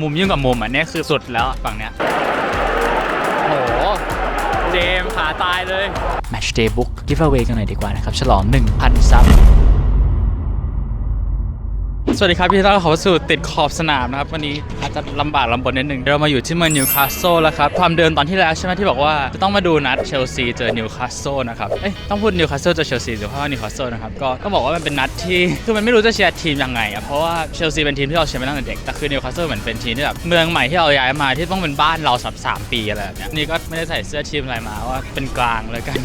มุมยิ่งกว่ามุมอะเนี่ยคือสุดแล้วฝั่งเนี้ยโห เจมขาตายเลย Match Day Book Giveaway กันหน่อยดีกว่านะครับ ฉลอง 1,000 ซับ สวัสดีครับพี่ต้อนรับเข้าสู่ติดขอบสนามนะครับ วันนี้อาจจะลำบากลำบนนิดหนึ่งเรามาอยู่ที่เมืองนิวคาสเซิลแล้วครับ ความเดิมตอนที่แล้วใช่ไหมที่บอกว่าจะต้องมาดูนัดเชลซีเจอนิวคาสเซิลนะครับ เอ้ยต้องพูดนิวคาสเซิลเจอเชลซีหรือว่านิวคาสเซิลนะครับ ก็ต้องบอกว่ามันเป็นนัดที่คือมันไม่รู้จะเชียร์ทีมยังไงอะเพราะว่าเชลซีเป็นทีมที่เราเชียร์มาตั้งแต่เด็กแต่คือนิวคาสเซิลเหมือนเป็นทีมที่แบบเมืองใหม่ที่เราย้ายมาที่ต้องเป็นบ้านเราสับสามปีอะไรแบบเนี้ยนี่ก็ไม่ได้ใส่เสื้อทีมอะไรมาว่าเป็นกลางเลยกัน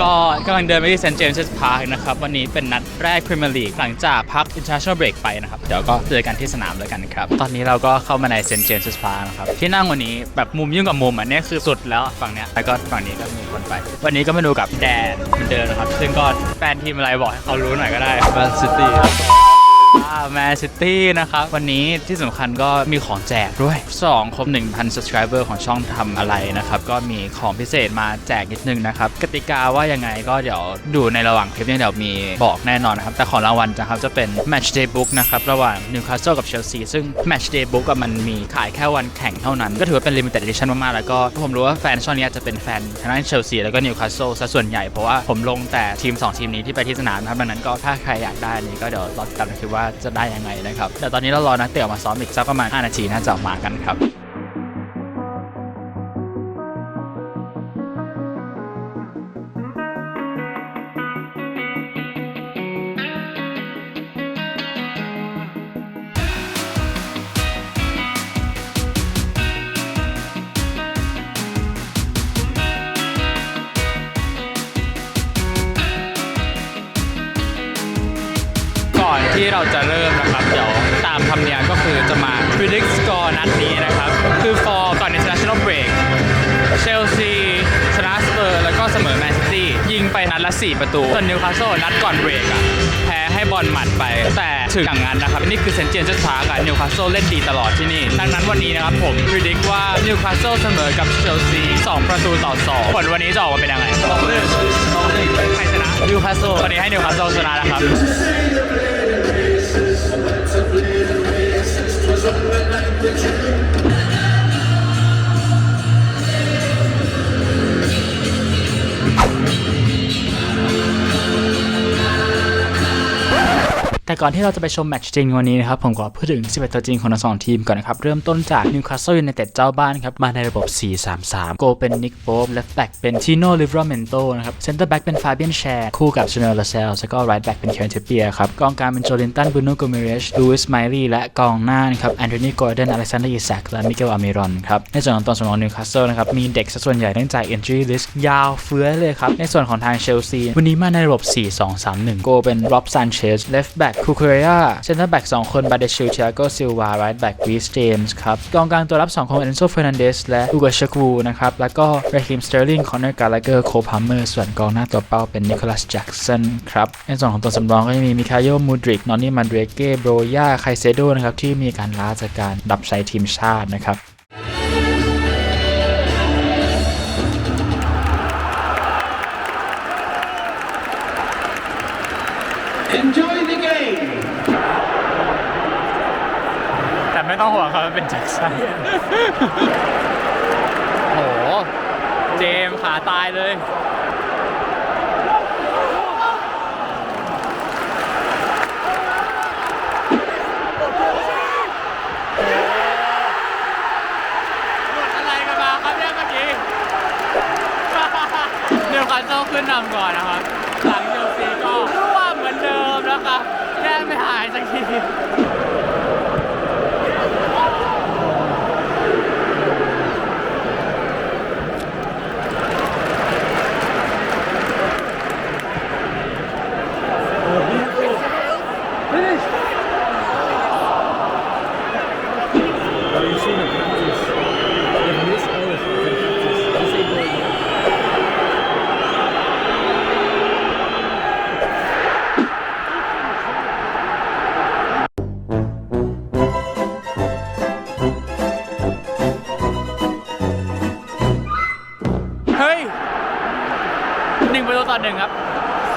ก็กำลังเดินไปที่เซนต์เจมส์พาร์คนะครับวันนี้เป็นนัดแรกพรีเมียร์ลีกหลังจากพัก international break ไปนะครับเดี๋ยวก็เจอกันที่สนามแล้วกันครับ ตอนนี้เราก็เข้ามาในเซนเจมส์พาร์คนะครับ ที่นั่งวันนี้แบบมุมยิ่งกว่ามุมอันนี้คือสุดแล้วฝั่งเนี้ย แล้วก็ฝั่งนี้ก็มีคนไป วันนี้ก็มาดูกับแดนเหมือนเดิมนะครับ ซึ่งก็แฟนทีมอะไรบอกให้เขารู้หน่อยก็ได้แมนซิตี้ แมนซิตี้นะครับ วันนี้ที่สำคัญก็มีของแจกด้วย 2 ครบ 1,000 subscriber ของช่องทำอะไรนะครับ ก็มีของพิเศษมาแจกนิดนึงนะครับ กติกาว่ายังไงก็เดี๋ยวดูในระหว่างคลิปเนี่ยเดี๋ยวมีบอกแน่นอนนะครับ แต่ของรางวัลนะครับจะเป็น match day book นะครับ ระหว่าง Newcastle กับ Chelsea ซึ่ง match day book อะมันมีขายแค่วันแข่งเท่านั้น ก็ถือว่าเป็น limited edition มากๆแล้วก็ผมรู้ว่าแฟนช่องนี้จะเป็นแฟนทางด้าน Chelsea แล้วก็ Newcastle ซะส่วนใหญ่เพราะว่าผมลงแต่ทีม 2 ทีมนี้ที่ไปที่สนามนะครับดังนั้นก็ถ้าใครอยากได้นี้ก็เดี๋ยวรอติดตามนะคลิปว่าจะได้ยังไงนะครับแต่ตอนนี้เรารอนักเตะออกมาซ้อมอีกสักประมาณ 5 นาทีน่าจะออกมากันครับ อนที่เราจะเริ่มนะครับ เดี๋ยวตามธรรมเนียมก็คือจะมา predict score นัดนี้นะครับ คือ for ก่อน international break เชลซีชนะสเปอร์แล้วก็เสมอแมนซิตี้ยิงไปนัดละ 4 ประตู ส่วนนิวคาสเซิลนัดก่อนเบรกอะแพ้ให้บอลหมัดไป แต่ถึงอย่างนั้นนะครับ นี่คือเซนเจนเจสพาร์กอะนิวคาสเซิลเล่นดีตลอดที่นี่ ดังนั้นวันนี้นะครับผม predict ว่านิวคาสเซิลเสมอกับเชลซี2 ประตูต่อ 2 ผลวันนี้จะออกมาเป็นยังไงสองหนึ่งสองหนึ่งใครชนะนิวคาสเซิลวันนี้ให้นิวคาสเซิลชนะนะครับ Thank you. แต่ก่อนที่เราจะไปชมแมตช์จริงวันนี้นะครับ ผมขอพูดถึง 11 ตัวจริงของทั้งสองทีมก่อนนะครับ เริ่มต้นจากนิวคาสเซิลยูไนเต็ดเจ้าบ้านครับ มาในระบบ 4-3-3 โกเป็นนิกโป๊บเละแบ็กเป็นทีโนลิเวอร์เมนโตนะครับเซนเตอร์แบ็กเป็นฟาเบียนแชร์คู่กับเชเนลลาเซลแล้วก็ไรท์แบ็กเป็นเคียนเทเปียครับกองกลางเป็นโจลินตันบูโนโกเมเรชลูอิสไมลี่และกองหน้านครับแอนโทนีกลเดนอเล็กซานเดอร์อิแซกและมิเกลอามิรอนครับในส่วนของตอนสำรองนิวคาสเซิลนะครับมีเด็กส่วนใหญ่เนื่องจาก injury list ยาวเฟื้อเลยครับในส่วนของทางเชลซีวันนี้มาในระบบ 4-2-3-1โกเป็นร็อบซานเชสเลฟแบ็กคูเคเรียเซนเตอร์แบ็กสองคนบาเดชิลเชียโกซิลวาไรท์แบ็กวีสเจมส์ครับกองกลางตัวรับ 2 ของเอนโซเฟอร์นันเดสและอูกาชกูนะครับ แล้วก็เรคิมสเตอร์ลิงคอนเนอร์กาลาเกอร์โคพัมเมอร์ส่วนกองหน้าตัวเป้าเป็นนิโคลัสแจ็กสันครับในส่วนของตัวสำรองก็จะมีมิคาโยมูดริกนอนนี่มันเดรเก้โบรยาไคเซโดนะครับที่มีการล้าจากการดับใช้ทีมชาตินะครับ Enjoy the game. แต่ไม่ต้องห่วงครับมันเป็นแจ็คสันโห เจมส์ขาตายเลย หมดอะไรกันมาครับเนี่ยเมื่อกี้ เดี๋ยวคันโซลขึ้นนำก่อนนะครับ หลังเชลซีก็ร่วมเหมือนเดิมนะครับแก้ไม่หายสักที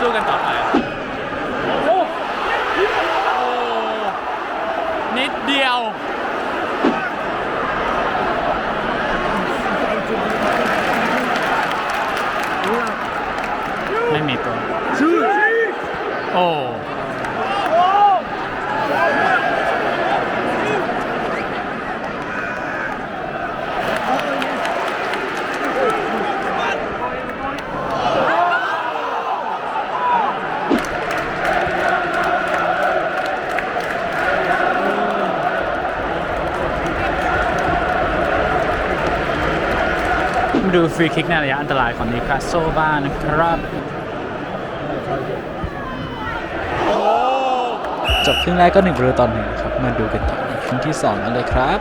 ู้กันต่อไป โอ้นิดเดียว ไม่มีตัว โอ้ มาดูฟรีคิกในระยะอันตรายของนิคาโซบ้างนะครับจบครึ่งแรกก็หนึ่งประตูต่อหนึ่งครับ มาดูกันต่อในครึ่งที่สองกันเลยครับ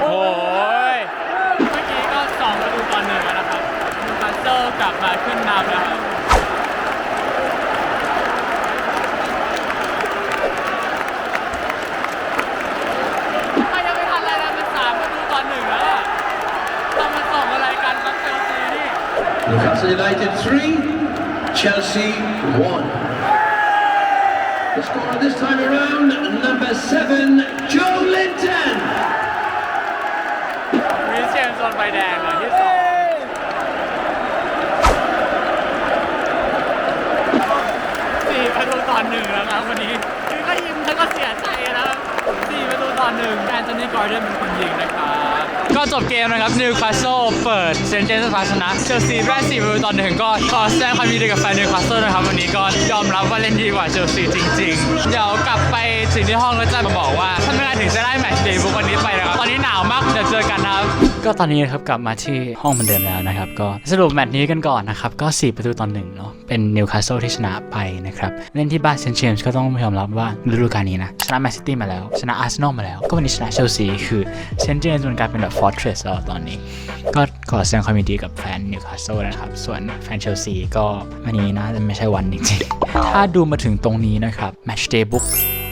โอ้ย เมื่อกี้ก็สองประตูต่อหนึ่งแล้วนะครับนิวคาสเซิลกลับ มาขึ้นนำแล้วครับไม่ยังไม่ทันอะไรเลยมันสามประตูต่อหนึ่งแล้วอะต้องมาส่งอะไรกันครับเชลซีนี่ Newcastle United 3, Chelsea 1. The scorer this time around, number 7, Joe Linton. วิเชียนโซนใบแดงเหรอที่สองสี่ประตูต่อหนึ่งแล้วครับวันนี้คือก็ยิ้มแล้วก็เสียใจนะครับสี่ประ ตูต่อหนึ่งแอนโทนีกอร์เดนเป็นคนยิงนะครับก็จบเกมนะครับนิวคาสเซิลเปิดเซนต์เจนส์พาชนะเชลซีแรกสี่ประตูต่อหนึ่งก็ขอแสดงความยินดีกับแฟนนิวคาสเซิลนะครับ วันนี้ก็ยอมรับว่าเล่นดีกว่าเชลซีจริง ๆ เดี๋ยวกลับไปถึงที่ห้องแล้วจะมาบอกว่าทำยังไงถึงจะได้แมตช์เดย์บุ๊กวันนี้ไปนะครับ ตอนนี้หนาวมากเดี๋ยวเจอกันครับ ก็ตอนนี้นะครับกลับมาที่ห้องเหมือนเดิมแล้วนะครับ ก็สรุปแมตช์นี้กันก่อนนะครับ ก็ 4 ประตูต่อหนึ่งเนาะเป็นนิวคาสเซิลที่ชนะไปนะครับ เล่นที่บ้านเซนเจมส์ก็ต้องยอมรับว่าฤดูกาลนี้นะ ชนะแมนซิตี้มาแล้ว ชนะอาร์เซนอลมาแล้ว ก็วันนี้ชนะเชลซีคือเซนเจมส์มันกลายเป็นแบบฟอร์เทรสแล้วตอนนี้ ก็ขอแสดงความยินดีกับแฟนนิวคาสเซิลนะครับส่วนแฟนเชลซีก็วันนี้น่าจะไม่ใช่วันจริงๆถ้าดูมาถึงตรงนี้นะครับแมตช์เดย์บุ๊ก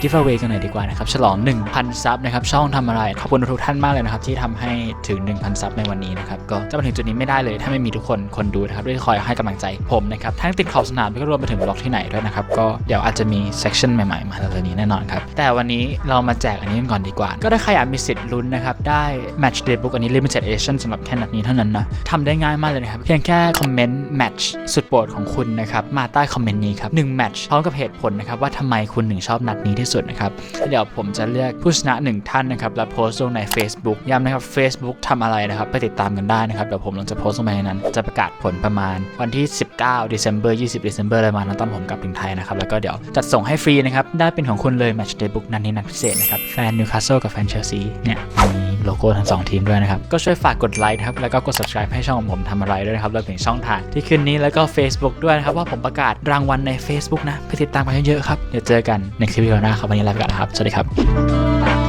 กิฟต์ a เวกันหน่อยดีกว่านะครับ ฉลอง 1,000 ซับนะครับ ช่องทำอะไร ขอบคุณทุกท่านมากเลยนะครับ ที่ทำให้ถึง 1,000 ซับในวันนี้นะครับ ก็จะมาถึงจุดนี้ไม่ได้เลย ถ้าไม่มีทุกคนคนดูนะครับที่คอยให้กำลังใจผมนะครับ ทั้งติดขอบสนามแล้วก็รวมไปถึงบล็อกที่ไหนด้วยนะครับ ก็เดี๋ยวอาจจะมีเซ c ชันใหม่ๆ มาเร็วนี้แน่นอนครับ แต่วันนี้เรามาแจกอันนี้กันก่อนดีกว่า ก็ได้ใครอยากมีสิทธิ์ลุ้นนะครับ ได้ Match Day Book อันนี้ Limited Edition สำหรับแค่นัดนี้เท่านั้นนะทำได้ง่ายมากเลยนะครับ เพียงแค่คอมเมนต์ Match สุดโปรดของคุณนะครับ มาใต้คอมเมนต์นี้ครับ1 Match พร้อมกับเหตุผลนะครับว่าทำไมคุณถึงชอบนัดนี้ที่สุดนะครับเดี๋ยวผมจะเลือกผู้ชนะหนึ่งท่านนะครับแล้วโพสต์ลงใน Facebook ย้ำนะครับ Facebook ทำอะไรนะครับไปติดตามกันได้นะครับเดี๋ยวผมลงจะโพสต์ลงไปในนั้น จะประกาศผลประมาณวันที่ 19 December 20 December อะไรประมาณนั้นตอนผมกลับถึงไทยนะครับแล้วก็เดี๋ยวจัดส่งให้ฟรีนะครับได้เป็นของคุณเลย Match Day Book นั้นี้นัดพิเศษนะครับแฟนนิวคาสเซิลกับแฟนเชลซีเนี่ยมี โลโก้ทั้งสองทีมด้วยนะครับ ก็ช่วยฝากกดไลค์ครับแล้วก็กด subscribe ให้ช่องของผมทำอะไรด้วยนะครับรวมถึงช่องทางที่ขึ้นนี้แล้วก็ Facebook ด้วยนะครับว่าผมประกาศรางวัลใน Facebook นะไปติดตามกันเยอะๆครับเดี๋ยวเจอกันในคลิปวิดีโอหน้าครับวันนี้ลาไปก่อนนะครับสวัสดีครับ